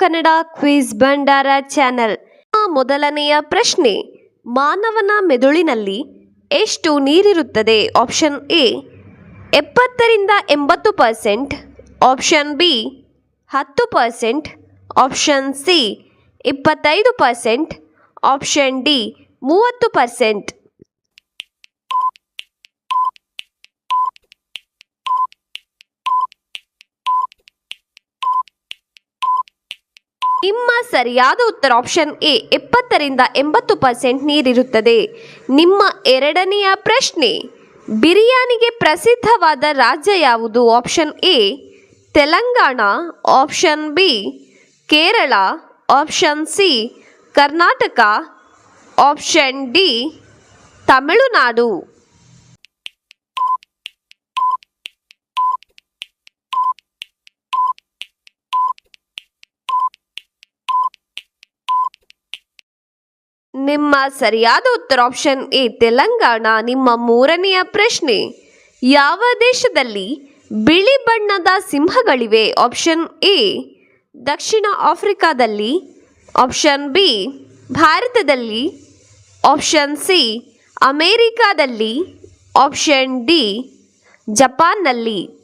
Kannada quiz ಭಂಡಾರ channel. ಮೊದಲನೆಯ ಪ್ರಶ್ನೆ, ಮಾನವನ ಮೆದುಳಿನಲ್ಲಿ ಎಷ್ಟು ನೀರಿರುತ್ತದೆ? ಆಪ್ಷನ್ ಎ, ಎಪ್ಪತ್ತರಿಂದ ಎಂಬತ್ತು ಪರ್ಸೆಂಟ್. ಆಪ್ಷನ್ ಬಿ, ಹತ್ತು ಪರ್ಸೆಂಟ್. ಆಪ್ಷನ್ ಸಿ, ಇಪ್ಪತ್ತೈದು ಪರ್ಸೆಂಟ್. ಆಪ್ಷನ್ ಡಿ, ಮೂವತ್ತು ಪರ್ಸೆಂಟ್. ನಿಮ್ಮ ಸರಿಯಾದ ಉತ್ತರ ಆಪ್ಷನ್ ಎ ಎಪ್ಪತ್ತರಿಂದ ಎಂಬತ್ತು ಪರ್ಸೆಂಟ್ ನೀರಿರುತ್ತದೆ. ನಿಮ್ಮ ಎರಡನೆಯ ಪ್ರಶ್ನೆ, ಬಿರಿಯಾನಿಗೆ ಪ್ರಸಿದ್ಧವಾದ ರಾಜ್ಯ ಯಾವುದು? Option A Telangana. Option B Kerala. Option C Karnataka. Option D Tamil Nadu. ನಿಮ್ಮ ಸರಿಯಾದ ಉತ್ತರ ಆಪ್ಷನ್ ಎ ತೆಲಂಗಾಣ, ನಿಮ್ಮ ಮೂರನೆಯ ಪ್ರಶ್ನೆ. ಯಾವ ದೇಶದಲ್ಲಿ ಬಿಳಿ ಬಣ್ಣದ ಸಿಂಹಗಳಿವೆ? ಆಪ್ಷನ್ ಎ, ದಕ್ಷಿಣ ಆಫ್ರಿಕಾದಲ್ಲಿ. ಆಪ್ಷನ್ ಬಿ, ಭಾರತದಲ್ಲಿ. ಆಪ್ಷನ್ ಸಿ, ಅಮೇರಿಕಾದಲ್ಲಿ. ಆಪ್ಷನ್ ಡಿ, ಜಪಾನ್ನಲ್ಲಿ.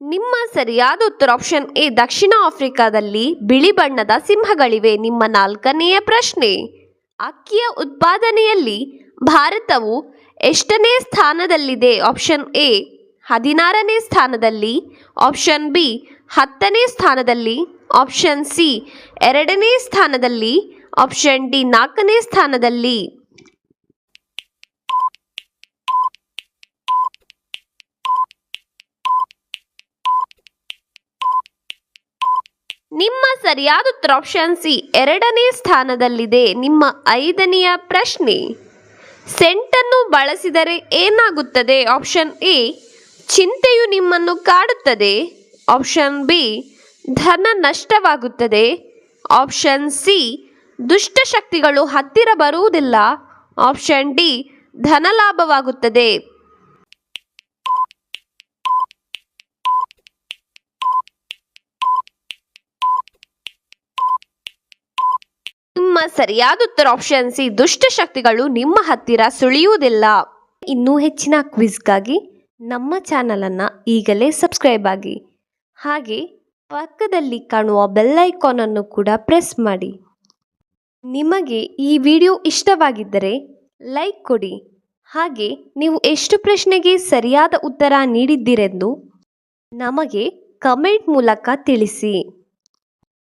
ನಿಮ್ಮ ಸರಿಯಾದ ಉತ್ತರ ಆಪ್ಷನ್ ಎ, ದಕ್ಷಿಣ ಆಫ್ರಿಕಾದಲ್ಲಿ ಬಿಳಿ ಬಣ್ಣದ ಸಿಂಹಗಳಿವೆ. ನಿಮ್ಮ ನಾಲ್ಕನೆಯ ಪ್ರಶ್ನೆ, ಅಕ್ಕಿಯ ಉತ್ಪಾದನೆಯಲ್ಲಿ ಭಾರತವು ಎಷ್ಟನೇ ಸ್ಥಾನದಲ್ಲಿದೆ? ಆಪ್ಷನ್ ಎ, ಹದಿನಾರನೇ ಸ್ಥಾನದಲ್ಲಿ. ಆಪ್ಷನ್ ಬಿ, ಹತ್ತನೇ ಸ್ಥಾನದಲ್ಲಿ. ಆಪ್ಷನ್ ಸಿ, ಎರಡನೇ ಸ್ಥಾನದಲ್ಲಿ. ಆಪ್ಷನ್ ಡಿ, ನಾಲ್ಕನೇ ಸ್ಥಾನದಲ್ಲಿ. ನಿಮ್ಮ ಸರಿಯಾದ ಉತ್ತರ ಆಪ್ಷನ್ ಸಿ ಎರಡನೇ ಸ್ಥಾನದಲ್ಲಿದೆ. ನಿಮ್ಮ ಐದನೆಯ ಪ್ರಶ್ನೆ, ಸೆಂಟನ್ನು ಬಳಸಿದರೆ ಏನಾಗುತ್ತದೆ? ಆಪ್ಷನ್ ಎ ಚಿಂತೆಯು ನಿಮ್ಮನ್ನು ಕಾಡುತ್ತದೆ. ಆಪ್ಷನ್ ಬಿ ಧನ ನಷ್ಟವಾಗುತ್ತದೆ. ಆಪ್ಷನ್ ಸಿ ದುಷ್ಟಶಕ್ತಿಗಳು ಹತ್ತಿರ ಬರುವುದಿಲ್ಲ. ಆಪ್ಷನ್ ಡಿ ಧನ ಸರಿಯಾದ ಉತ್ತರ ಆಪ್ಷನ್ ಸಿ ದುಷ್ಟಶಕ್ತಿಗಳು ನಿಮ್ಮ ಹತ್ತಿರ ಸುಳಿಯುವುದಿಲ್ಲ. ಇನ್ನೂ ಹೆಚ್ಚಿನ ಕ್ವಿಜ್ಗಾಗಿ ನಮ್ಮ ಚಾನಲನ್ನು ಈಗಲೇ ಸಬ್ಸ್ಕ್ರೈಬ್ ಆಗಿ. ಹಾಗೆ ಪಕ್ಕದಲ್ಲಿ ಕಾಣುವ ಬೆಲ್ ಐಕಾನ್ ಅನ್ನು ಕೂಡ ಪ್ರೆಸ್ ಮಾಡಿ. ನಿಮಗೆ ಈ ವಿಡಿಯೋ ಇಷ್ಟವಾಗಿದ್ದರೆ ಲೈಕ್ ಕೊಡಿ. ಹಾಗೆ ನೀವು ಎಷ್ಟು ಪ್ರಶ್ನೆಗೆ ಸರಿಯಾದ ಉತ್ತರ ನೀಡಿದ್ದೀರೆಂದು ನಮಗೆ ಕಮೆಂಟ್ ಮೂಲಕ ತಿಳಿಸಿ.